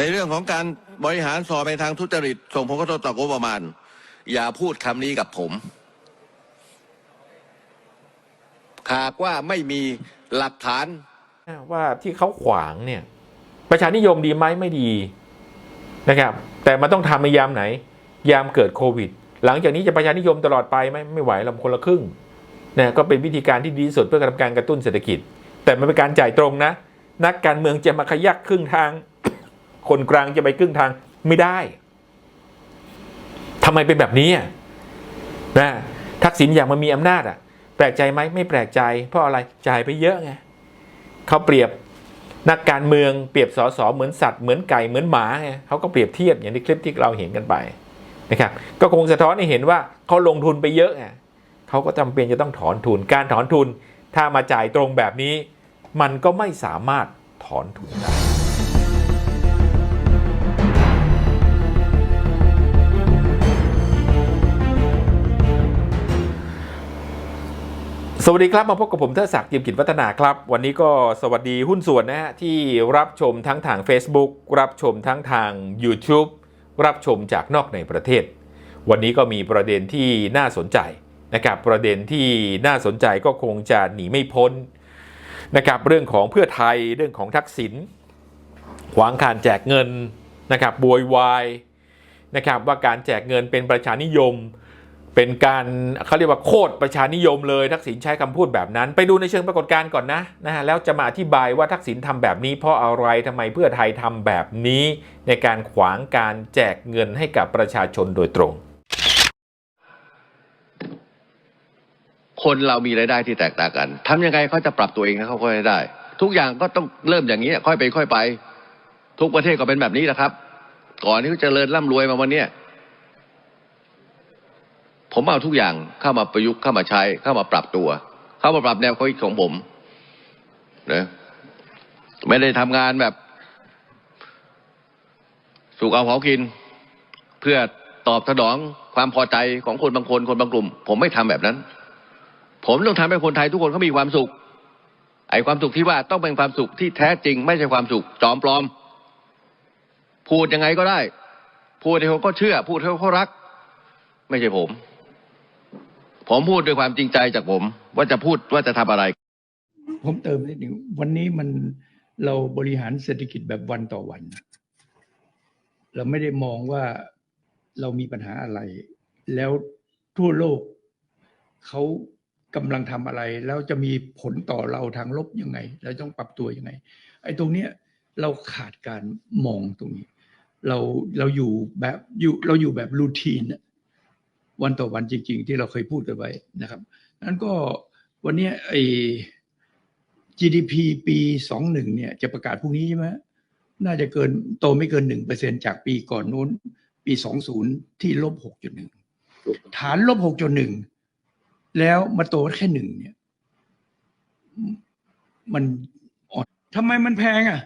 ในเรื่องของการบริหารสอบในทางทุจริตส่งผลกระทบต่องบประมาณ อย่าพูดคำนี้กับผมหากว่าไม่มีหลักฐานว่าที่เขาขวางเนี่ยประชานิยมดีไหมไม่ดีนะครับแต่มันต้องทำในยามไหน ยามเกิดโควิด หลังจากนี้จะประชานิยมตลอดไปไหมไม่ไหวเราคนละครึ่งนะก็เป็นวิธีการที่ดีสุดเพื่อทำการกระตุ้นเศรษฐกิจ แต่มันเป็นการจ่ายตรงนะ นักการเมืองจะมาขยักครึ่งทาง คนกลางจะไปครึ่งทางไม่ได้ทำไมเป็นแบบนี้นะทักษิณอยากมามีอำนาจอะ แปลกใจไหมไม่แปลกใจ เพราะอะไรจ่ายไปเยอะไงเขาเปรียบนักการเมืองเปรียบสอสอเหมือนสัตว์เหมือนไก่เหมือนหมาไงเขาก็เปรียบเทียบอย่างในคลิปที่เราเห็นกันไปนะครับก็คงสะท้อนให้เห็นว่าเขาลงทุนไปเยอะไงเขาก็จำเป็นจะต้องถอนทุน การถอนทุน ถ้ามาจ่ายตรงแบบนี้ มันก็ไม่สามารถถอนทุนได้ วัสดีครับ มาพบกับผมเทดศักดิ์เจียมกิจวัฒนาครับ วันนี้ก็สวัสดีหุ้นส่วนนะฮะที่รับชมทั้งทาง Facebook รับชมทั้งทาง YouTube รับชมจากนอกในประเทศ วันนี้ก็มีประเด็นที่น่าสนใจนะครับประเด็นที่น่าสนใจก็คงจะหนีไม่พ้นนะครับเรื่องของเพื่อไทยเรื่องของทักษิณขวางการแจกเงินนะครับบวยวายนะครับว่าการแจกเงินเป็นประชานิยม เป็นการเขาเรียกว่าโคตรประชานิยมเลยทักษิณใช้คำพูดแบบนั้น ไปดูในเชิงปรากฏการณ์ก่อนนะนะฮะแล้วจะมาอธิบายว่าทักษิณทำแบบนี้ เพราะอะไรทำไมเพื่อไทยทำแบบนี้ ในการขวางการแจกเงินให้กับประชาชนโดยตรง คนเรามีรายได้ที่แตกต่างกันทำยังไงเขาจะปรับตัวเองให้เขาค่อยได้ ทุกอย่างก็ต้องเริ่มอย่างนี้ค่อยไปค่อยไป ทุกประเทศก็เป็นแบบนี้แหละครับ ก่อนที่จะเจริญร่ำรวยมาวันเนี้ย ผมเอาทุกอย่างเข้ามาประยุกต์เข้ามาใช้เข้ามาปรับตัว เข้ามาปรับแนวความคิดของผมนะไม่ได้ทำงานแบบสุกเอาเผากิน เพื่อตอบสนองความพอใจของคนบางคนคนบางกลุ่ม ผมไม่ทำแบบนั้น ผมต้องทำให้คนไทยทุกคนเขามีความสุข ไอ้ความสุขที่ว่าต้องเป็นความสุขที่แท้จริง ไม่ใช่ความสุขจอมปลอม พูดยังไงก็ได้ พูดให้เขาก็เชื่อ พูดให้เขารัก ไม่ใช่ผม ผมพูดด้วยความจริงใจจากผม ว่าจะพูดว่าจะทำอะไร ผมเติมนิดหนึ่งวันนี้มันเราบริหารเศรษฐกิจแบบวันต่อวัน เราไม่ได้มองว่าเรามีปัญหาอะไร แล้วทั่วโลกเขากำลังทำอะไร แล้วจะมีผลต่อเราทางลบยังไง เราต้องปรับตัวยังไง ไอ้ตรงเนี้ยเราขาดการมองตรงนี้ เราเราอยู่แบบอยู่เราอยู่แบบรูทีนอะ วันต่อวันจริง ๆ ที่เราเคยพูดกันไว้นะครับนั้นก็วันนี้ไอ้ GDP ปีสองหนึ่งเนี่ยจะประกาศพรุ่งนี้ใช่ไหมน่าจะเกินโตไม่เกินหนึ่งเปอร์เซ็นจากปีก่อนนู้น ปีสองศูนย์ที่ลบหกจุดหนึ่งฐานลบหกจุดหนึ่งแล้วมาโตแค่หนึ่งเนี่ย มันอ่อนทำไมมันแพงอะ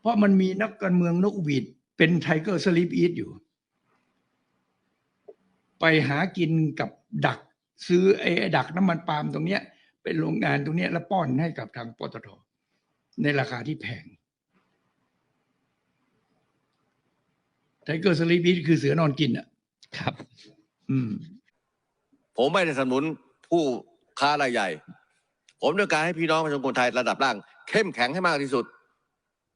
เพราะมันมีนักการเมืองนกหวีดเป็นไทเกอร์สลิปอีทอยู่ ไปหากินกับดักซื้อไอ้ดักน้ำมันปาล์มตรงเนี้ย เป็นโรงงานตรงเนี้ยแล้วป้อนให้กับทางปตทในราคาที่แพงไทเกอร์สลีพีคือเสือนอนกินอะ ครับ อืม ผมไม่ได้สนับสนุนผู้ค้ารายใหญ่ ผมต้องการให้พี่น้องประชาชนคนไทยระดับล่าง เข้มแข็งให้มากที่สุด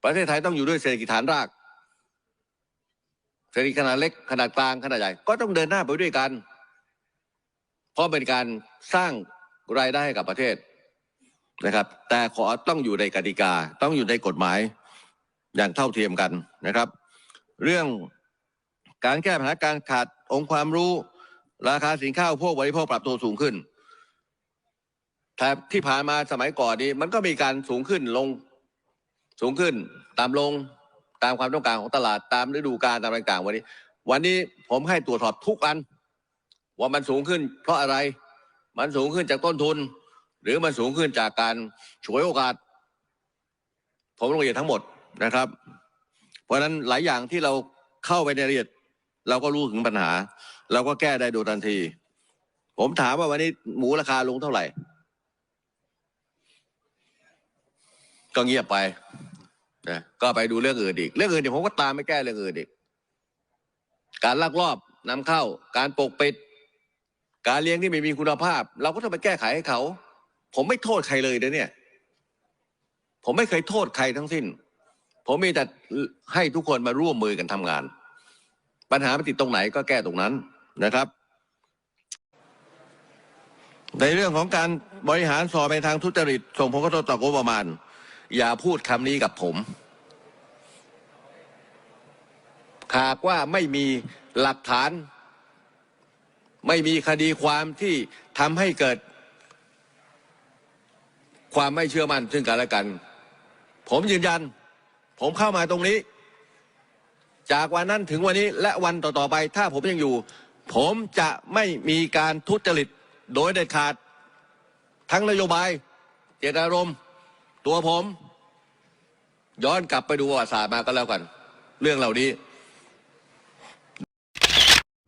ประเทศไทยต้องอยู่ด้วยเศรษฐกิจฐานรากเศรษฐกิจขนาดเล็กขนาดกลางขนาดใหญ่ก็ต้องเดินหน้าไปด้วยกัน เพราะเป็นการสร้างรายได้ให้กับประเทศนะครับ แต่ขอต้องอยู่ในกติกา ต้องอยู่ในกฎหมายอย่างเท่าเทียมกันนะครับ เรื่องการแก้ปัญหาการขาดองค์ความรู้ ราคาสินค้าอุปโภคบริโภคปรับตัวสูงขึ้นแต่ที่ผ่านมาสมัยก่อนนี้มันก็มีการสูงขึ้นลงสูงขึ้นตามลงามความต้องการของตลาดตามฤดูกาลตามต่างๆวันนี้ วันนี้ผมให้ตรวจสอบทุกอัน ว่ามันสูงขึ้น เพราะอะไร มันสูงขึ้นจากต้นทุน หรือมันสูงขึ้นจากการฉวยโอกาส ผมลงละเอียดทั้งหมดนะครับ เพราะฉะนั้นหลายอย่างที่เราเข้าไปในรายละเอียด เราก็รู้ถึงปัญหา เราก็แก้ได้โดยทันที ผมถามว่าวันนี้หมูราคาลงเท่าไหร่ ก็เงียบไป นะก็ไปดูเรื่องอื่นอีกเรื่องอื่นเดี๋ยวผมก็ตามไม่แก้เรื่องอื่นอีกการลักลอบนำเข้า การปกปิด การเลี้ยงที่ไม่มีคุณภาพ เราก็ต้องไปแก้ไขให้เขา ผมไม่โทษใครเลยนะเนี่ย ผมไม่เคยโทษใครทั้งสิ้น ผมมีแต่ให้ทุกคนมาร่วมมือกันทำงาน ปัญหามันติดตรงไหนก็แก้ตรงนั้นนะครับ ในเรื่องของการบริหารสอบในทางทุจริตส่งผลกระทบต่องบประมาณ อย่าพูดคำนี้กับผมหากว่าไม่มีหลักฐาน ไม่มีคดีความที่ทำให้เกิด ความไม่เชื่อมั่นซึ่งกันและกัน ผมยืนยัน ผมเข้ามาตรงนี้ จากวันนั้นถึงวันนี้และวันต่อๆไป ถ้าผมยังอยู่ ผมจะไม่มีการทุจริตโดยเด็ดขาด ทั้งนโยบาย เจตนารมณ์ ตัวผม ย้อนกลับไปดูประวัติศาสตร์มาก็แล้วกัน เรื่องเหล่านี้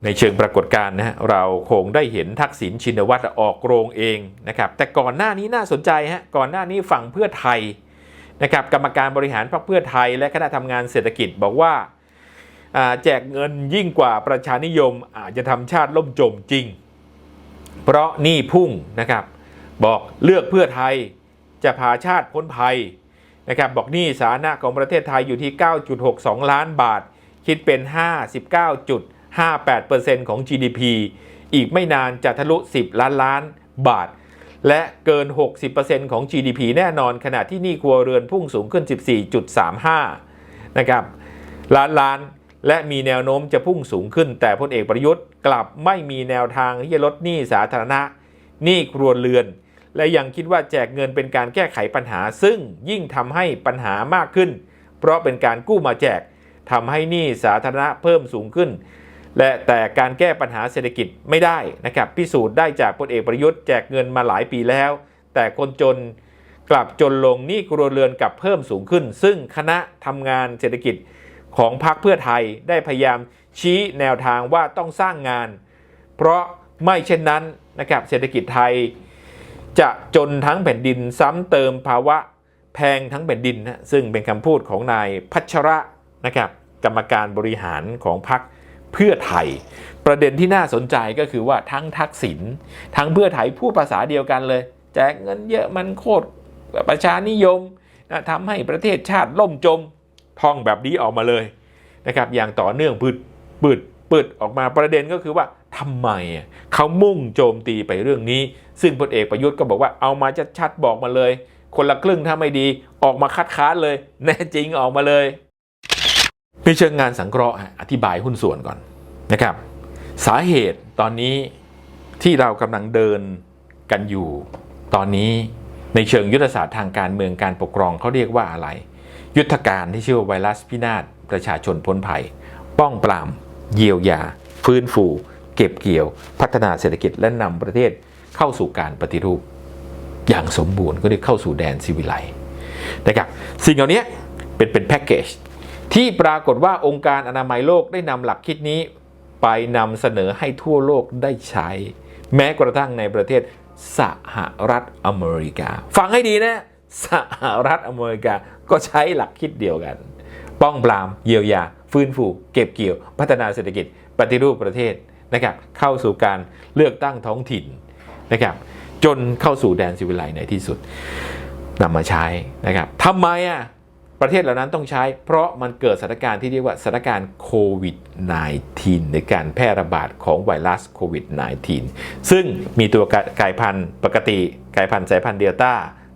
ในเชิงปรากฏการณ์นะฮะเราคงได้เห็นทักษิณชินวัตรออกโรงเองนะครับแต่ก่อนหน้านี้น่าสนใจฮะก่อนหน้านี้ฝั่งเพื่อไทยนะครับกรรมการบริหารพรรคเพื่อไทย และคณะทำงานเศรษฐกิจบอกว่าแจกเงินยิ่งกว่าประชานิยมอาจจะทำชาติล่มจมจริง เพราะหนี้พุ่งนะครับ บอกเลือกเพื่อไทย จะพาชาติพ้นภัยนะครับบอกหนี้สาธารณะของประเทศไทยอยู่ที่ 9.62 ล้านบาท คิดเป็น 59.58%ของ GDP อีกไม่นานจะทะลุ 10 ล้านล้านบาท และเกิน 60%ของ GDP แน่นอนขณะที่หนี้ครัวเรือนพุ่งสูงขึ้น 14.35 นะครับล้านล้านและมีแนวโน้มจะพุ่งสูงขึ้น แต่พลเอกประยุทธ์กลับไม่มีแนวทางที่จะลดหนี้สาธารณะหนี้ครัวเรือน และยังคิดว่าแจกเงินเป็นการแก้ไขปัญหา ซึ่งยิ่งทำให้ปัญหามากขึ้น เพราะเป็นการกู้มาแจกทำให้หนี้สาธารณะเพิ่มสูงขึ้น และแต่การแก้ปัญหาเศรษฐกิจไม่ได้นะครับพิสูจน์ได้จากพลเอกประยุทธ์แจกเงินมาหลายปีแล้ว แต่คนจนกลับจนลงหนี้ครัวเรือนกลับเพิ่มสูงขึ้น ซึ่งคณะทำงานเศรษฐกิจของพรรคเพื่อไทยได้พยายามชี้แนวทางว่าต้องสร้างงาน เพราะไม่เช่นนั้นนะครับเศรษฐกิจไทย จะจนทั้งแผ่นดินซ้ำเติมภาวะแพงทั้งแผ่นดินนะซึ่งเป็นคำพูดของนายพัชระนะครับกรรมการบริหารของพรรคเพื่อไทย ประเด็นที่น่าสนใจก็คือว่าทั้งทักษิณทั้งเพื่อไทยพูดภาษาเดียวกันเลย แจกเงินเยอะมันโคตรประชานิยมนะทำให้ประเทศชาติล่มจมท่องแบบนี้ออกมาเลยนะครับอย่างต่อเนื่องปืดปืดปืดออกมาประเด็นก็คือว่า ทำไมเขามุ่งโจมตีไปเรื่องนี้ ซึ่งพลเอกประยุทธ์ก็บอกว่าเอามาชัดๆบอกมาเลย คนละครึ่งถ้าไม่ดีออกมาคัดค้านเลย แน่จริงออกมาเลยในเชิงงานสังเคราะห์อธิบายหุ้นส่วนก่อนนะครับ สาเหตุตอนนี้ที่เรากำลังเดินกันอยู่ ตอนนี้ในเชิงยุทธศาสตร์ทางการเมืองการปกครองเขาเรียกว่าอะไร ยุทธการที่ชื่อว่าไวรัสพินาศประชาชนพ้นภัย ป้องปราม เยียวยา ฟื้นฟู เก็บเกี่ยว พัฒนาเศรษฐกิจและนำประเทศเข้าสู่การปฏิรูป อย่างสมบูรณ์ก็เรียกเข้าสู่แดนซิวิไลนะครับสิ่งเหล่านี้เป็นเป็นแพ็กเกจที่ปรากฏว่าองค์การอนามัยโลกได้นำหลักคิดนี้ ไปนำเสนอให้ทั่วโลกได้ใช้ แม้กระทั่งในประเทศสหรัฐอเมริกา ฟังให้ดีนะสหรัฐอเมริกาก็ใช้หลักคิดเดียวกัน ป้องปรามเยียวยา ฟื้นฟู เก็บเกี่ยว พัฒนาเศรษฐกิจ ปฏิรูปประเทศ นะครับเข้าสู่การเลือกตั้งท้องถิ่นนะครับจนเข้าสู่แดนซิวิไลในที่สุดนำมาใช้นะครับทำไมอะประเทศเหล่านั้นต้องใช้ เพราะมันเกิดสถานการณ์ที่เรียกว่าสถานการณ์โควิด -19 ในการแพร่ระบาดของไวรัสโควิด -19 ซึ่งมีตัวกลายพันธุ์ปกติกลายพันธุ์สายพันธุ์เดลต้า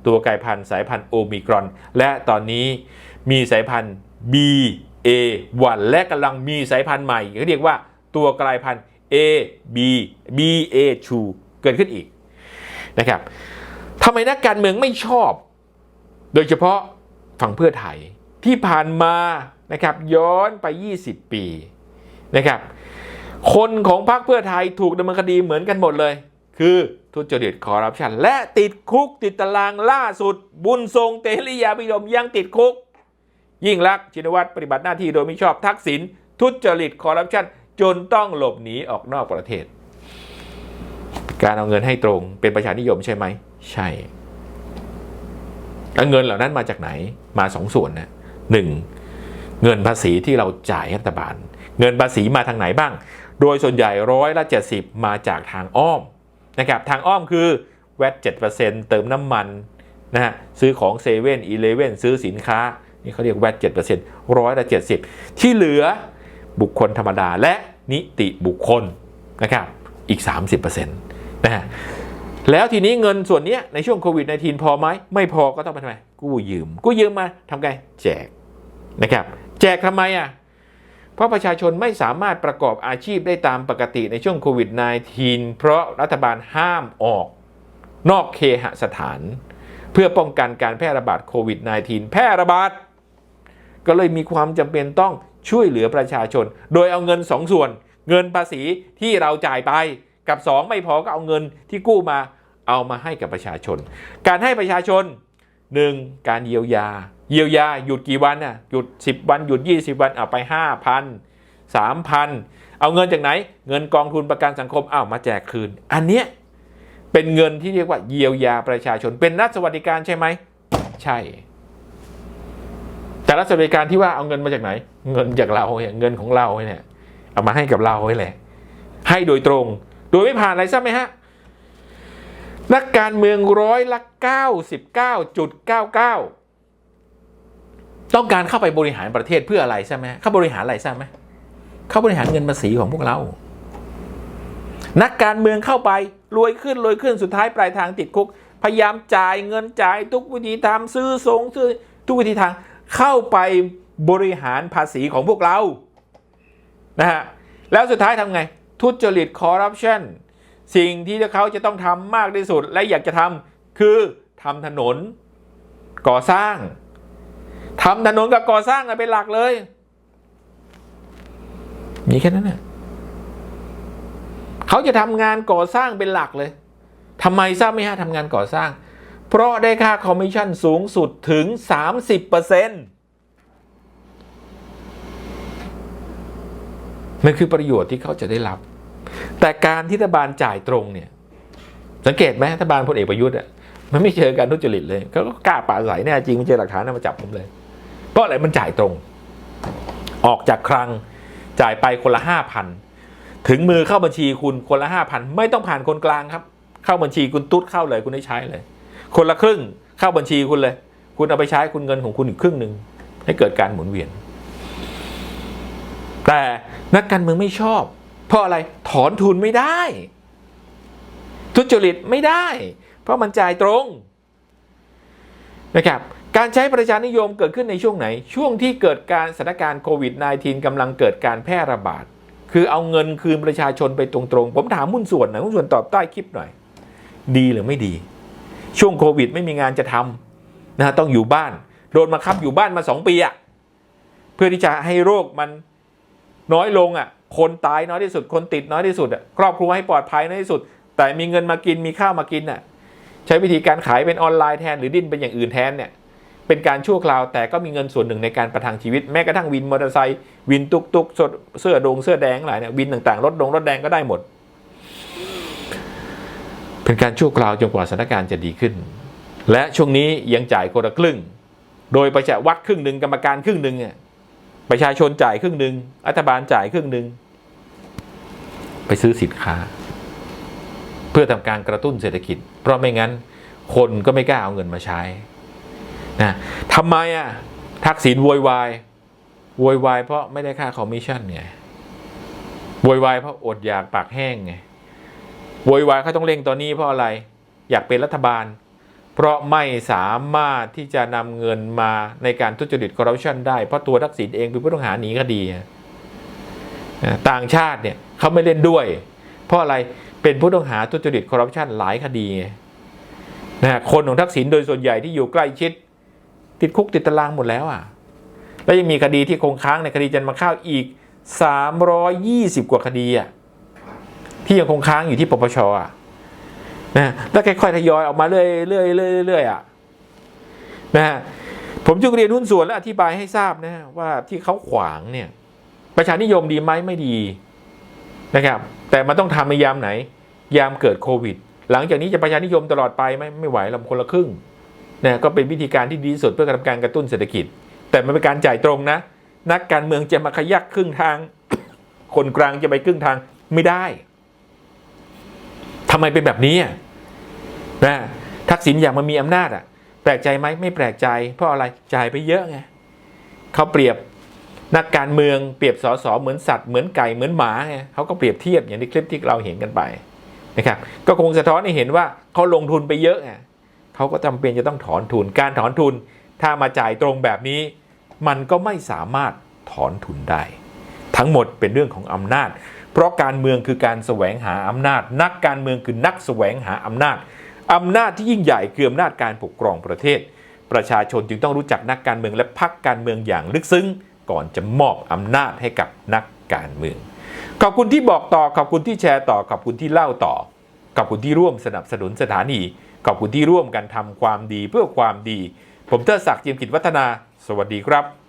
ตัวกลายพันธุ์สายพันธุ์โอมิครอน และตอนนี้มีสายพันธุ์ BA1 และกำลังมีสายพันธุ์ใหม่เขาเรียกว่าตัวกลายพันธุ์ A B BA2 เกิดขึ้นอีกนะครับทำไมนักการเมืองไม่ชอบ โดยเฉพาะฝั่งเพื่อไทยที่ผ่านมานะครับย้อนไป 20 ปีนะครับคนของพรรคเพื่อไทยถูกดำเนินคดีเหมือนกันหมดเลย คือทุจริตคอร์รัปชันและติดคุกติดตารางล่าสุด บุญทรงเตริยาพิรมยังติดคุก ยิ่งรักษณ์ชินวัตรปฏิบัติหน้าที่โดยมิชอบทักษิณทุจริตคอร์รัปชัน จนต้องหลบหนีออกนอกประเทศ การเอาเงินให้ตรงเป็นประชานิยมใช่ไหม ใช่แล้วเงินเหล่านั้นมาจากไหนมาสองส่วนนะหนึ่งเงินภาษีที่เราจ่ายให้รัฐบาล เงินภาษีมาทางไหนบ้าง โดยส่วนใหญ่ร้อยละ70 มาจากทางอ้อมนะครับทางอ้อมคือแวด7%เติมน้ำมันนะฮะซื้อของเซเว่นอีเลเว่นซื้อสินค้า นี่เขาเรียกแวด7%ร้อยละ70ที่เหลือ บุคคลธรรมดาและนิติบุคคลนะครับอีก 30%นะฮะแล้วทีนี้เงินส่วนนี้ในช่วงโควิด -19 พอไหมไม่พอก็ต้องไปทำไมกู้ยืมกู้ยืมมาทำไงแจกนะครับแจกทำไมอะเพราะประชาชนไม่สามารถประกอบอาชีพได้ตามปกติในช่วงโควิด -19 เพราะรัฐบาลห้ามออก นอกเคหสถาน เพื่อป้องกันการแพร่ระบาดโควิด -19 แพร่ระบาดก็เลยมีความจำเป็นต้อง ช่วยเหลือประชาชน โดยเอาเงินสองส่วน เงินภาษีที่เราจ่ายไปกับสองไม่พอก็เอาเงินที่กู้มาเอามาให้กับประชาชน การให้ประชาชนหนึ่งการเยียวยา เยียวยาหยุดกี่วันน่ะหยุด 10 วันหยุด 20 วันเอาไป 5,000 3,000 เอาเงินจากไหน เงินกองทุนประกันสังคมเอามาแจกคืน อันเนี้ยเป็นเงินที่เรียกว่าเยียวยาประชาชนเป็นรัฐสวัสดิการใช่ไหม ใช่ แต่รัฐสวัสดิการที่ว่าเอาเงินมาจากไหน เงินจากเราเนี่ยเงินของเราเนี่ยเอามาให้กับเราไว้แหละให้โดยตรง โดยไม่ผ่านอะไรทราบไหมฮะนักการเมืองร้อยละ 99.99 ต้องการเข้าไปบริหารประเทศเพื่ออะไรใช่ไหมเข้าบริหารอะไรทราบไหมเข้าบริหารเงินภาษีของพวกเรา นักการเมืองเข้าไปรวยขึ้นรวยขึ้นสุดท้ายปลายทางติดคุก พยายามจ่ายเงินจ่ายทุกวิธีทำซื้อสงซื้อทุกวิธีทาง เข้าไปบริหารภาษีของพวกเรานะฮะแล้วสุดท้ายทำไง ทุจริตคอร์รัปชันสิ่งที่เขาจะต้องทำมากที่สุด และอยากจะทำคือทำถนนก่อสร้างทำถนนกับก่อสร้างเป็นหลักเลยมีแค่นั้นน่ะเขาจะทำงานก่อสร้างเป็นหลักเลยทำไมทราบไหมฮะทำงานก่อสร้าง เพราะได้ค่าคอมมิชชั่นสูงสุดถึง 30%นั่นคือประโยชน์ที่เขาจะได้รับ แต่การที่รัฐบาลจ่ายตรงเนี่ย สังเกตไหมรัฐบาลพลเอกประยุทธ์อะมันไม่เจอการทุจริตเลย เขาก็กล้าป่าใสแน่จริงมันเจอหลักฐานนะมาจับผมเลย เพราะอะไรมันจ่ายตรง ออกจากคลังจ่ายไปคนละห้าพันถึงมือเข้าบัญชีคุณคนละห้าพันไม่ต้องผ่านคนกลางครับ เข้าบัญชีคุณตุ๊ดเข้าเลยคุณได้ใช้เลย คนละครึ่งเข้าบัญชีคุณเลย คุณเอาไปใช้คุณเงินของคุณอีกครึ่งหนึ่งให้เกิดการหมุนเวียน แต่นักการเมืองไม่ชอบ เพราะอะไรถอนทุนไม่ได้ ทุจริตไม่ได้ เพราะมันจ่ายตรงนะครับการใช้ประชานิยมเกิดขึ้นในช่วงไหน ช่วงที่เกิดการสถานการณ์โควิด -19 กำลังเกิดการแพร่ระบาด คือเอาเงินคืนประชาชนไปตรงๆ ผมถามหุ้นส่วนหน่อยหุ้นส่วนตอบใต้คลิปหน่อย ดีหรือไม่ดี ช่วงโควิดไม่มีงานจะทำนะต้องอยู่บ้าน โดนมาคับอยู่บ้านมาสองปีอะเพื่อที่จะให้โรคมันน้อยลงอะคนตายน้อยที่สุด คนติดน้อยที่สุดอะครอบครัวให้ปลอดภัยน้อยที่สุด แต่มีเงินมากินมีข้าวมากินอะใช้วิธีการขายเป็นออนไลน์แทนหรือดิ้นเป็นอย่างอื่นแทนเนี่ยเป็นการชั่วคราวแต่ก็มีเงินส่วนหนึ่งในการประทังชีวิตแม้กระทั่งวินมอเตอร์ไซค์วินตุกตุกเสื้อดงเสื้อแดงหลายเนี่ยวินต่างๆรถดงรถแดงก็ได้หมด เป็นการชั่วคราวจนกว่าสถานการณ์จะดีขึ้น และช่วงนี้ยังจ่ายคนละครึ่ง โดยประชาวัดครึ่งหนึ่งกรรมการครึ่งหนึ่งประชาชนจ่ายครึ่งหนึ่งรัฐบาลจ่ายครึ่งหนึ่งไปซื้อสินค้า เพื่อทำการกระตุ้นเศรษฐกิจ เพราะไม่งั้นคนก็ไม่กล้าเอาเงินมาใช้นะทำไมอะทักษิณโวยวายโวยวายเพราะไม่ได้ค่าคอมมิชชั่นไงโวยวายเพราะอดอยากปากแห้งไง โวยวายเขาต้องเร่งตอนนี้เพราะอะไร อยากเป็นรัฐบาล เพราะไม่สามารถที่จะนำเงินมาในการทุจริตคอร์รัปชันได้ เพราะตัวทักษิณเองเป็นผู้ต้องหาหนีคดีต่างชาติเนี่ยเขาไม่เล่นด้วย เพราะอะไรเป็นผู้ต้องหาทุจริตคอร์รัปชันหลายคดีนะคนของทักษิณโดยส่วนใหญ่ที่อยู่ใกล้ชิด ติดคุกติดตารางหมดแล้วอะแล้วยังมีคดีที่คงค้างในคดีจันมาข้าวอีก 320 กว่าคดีอะ ที่ยังคงค้างอยู่ที่ปปชอะนะแล้วค่อยๆทยอยออกมาเรื่อยๆเรื่อยๆเรื่อยๆอะนะฮะผมจึงเรียนหุ้นส่วนและอธิบายให้ทราบนะว่าที่เขาขวางเนี่ย ประชานิยมดีไหมไม่ดีนะครับ แต่มันต้องทำในยามไหน ยามเกิดโควิด หลังจากนี้จะประชานิยมตลอดไปไหมไม่ไหวลำคนละครึ่งนะก็เป็นวิธีการที่ดีสุดเพื่อทำการกระตุ้นเศรษฐกิจ แต่มันเป็นการจ่ายตรงนะ นักการเมืองจะมาขยักครึ่งทาง คนกลางจะไปครึ่งทางไม่ได้ ทำไมเป็นแบบนี้นะทักษิณอยากมามีอำนาจอะ แปลกใจไหมไม่แปลกใจ เพราะอะไรจ่ายไปเยอะไงเขาเปรียบนักการเมืองเปรียบสสเหมือนสัตว์เหมือนไก่เหมือนหมาไงเขาก็เปรียบเทียบอย่างในคลิปที่เราเห็นกันไปนะครับ ก็คงสะท้อนให้เห็นว่าเขาลงทุนไปเยอะไงเขาก็จำเป็นจะต้องถอนทุน การถอนทุน ถ้ามาจ่ายตรงแบบนี้ มันก็ไม่สามารถถอนทุนได้ ทั้งหมดเป็นเรื่องของอำนาจ เพราะการเมืองคือการแสวงหาอำนาจ นักการเมืองคือนักแสวงหาอำนาจอำนาจที่ยิ่งใหญ่คืออำนาจการปกครองประเทศ ประชาชนจึงต้องรู้จักนักการเมืองและพรรคการเมืองอย่างลึกซึ้ง ก่อนจะมอบอำนาจให้กับนักการเมือง ขอบคุณที่บอกต่อ ขอบคุณที่แชร์ต่อ ขอบคุณที่เล่าต่อ ขอบคุณที่ร่วมสนับสนุนสถานี ขอบคุณที่ร่วมกันทำความดีเพื่อความดี ผมเทดศักดิ์เจียมกิจวัฒนา สวัสดีครับ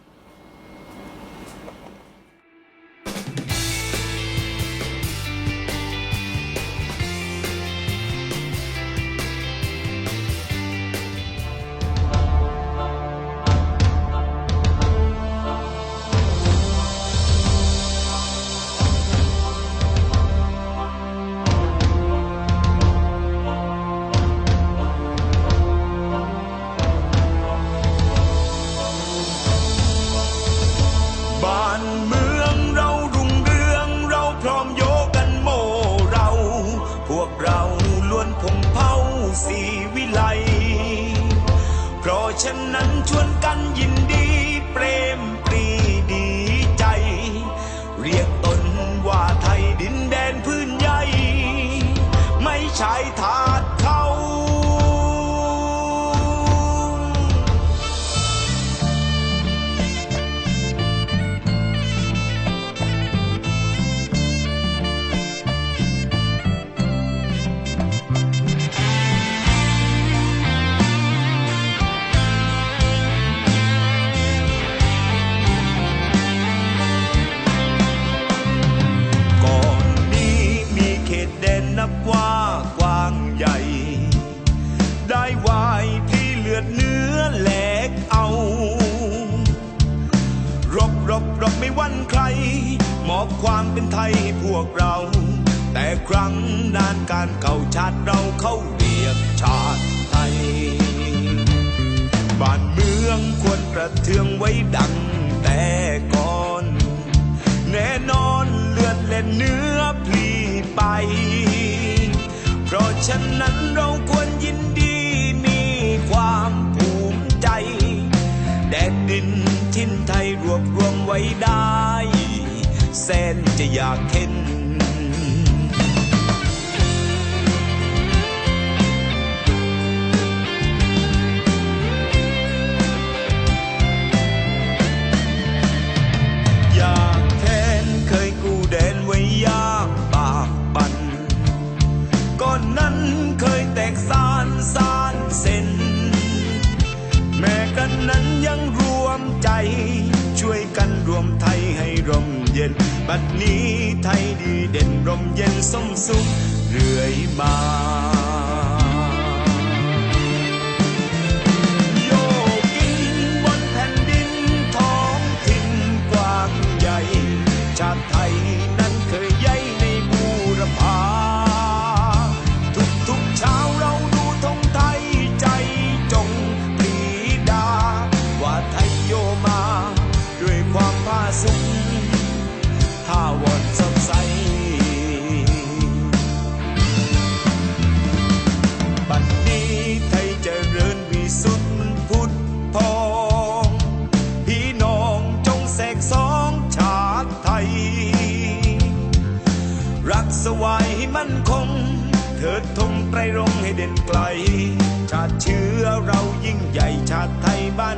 านการเก่าชาติเราเขาเรียกชาติไทย บ้านเมืองควรประเทืองไว้ดังแต่ก่อน แน่นอนเลือดเล่นเนื้อพลีไป เพราะฉะนั้นเราควรยินดีมีความภูมิใจ แดดดินทินไทยรวบรวมไว้ได้ แสนจะอยากเห็น บัดนี้ไทยดีเด่นร่มเย็นสมสุขเรื่อยมาโยกกินบนแผ่นดินทองถิ่นกว้างใหญ่ชาติไทยนั้นเคยใหญ่ในบูรพาทุกทุกเช้าเราดูธงไทยใจจงปรีดา ว่าไทยโยมา ด้วยความผาสุก ไตรรงให้เด่นไกล ชาติเชื้อเรายิ่งใหญ่ชาติไทยบ้าน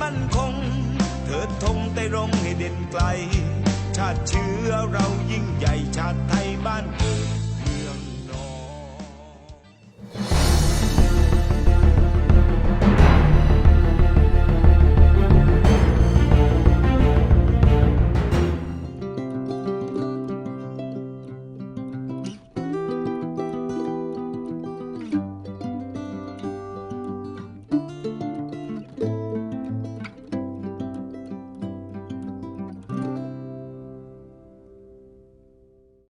มั่นคง เถิดธงไต้รงให้เด่นไกล ชาติเชื้อเรายิ่งใหญ่ชาติไทยบ้าน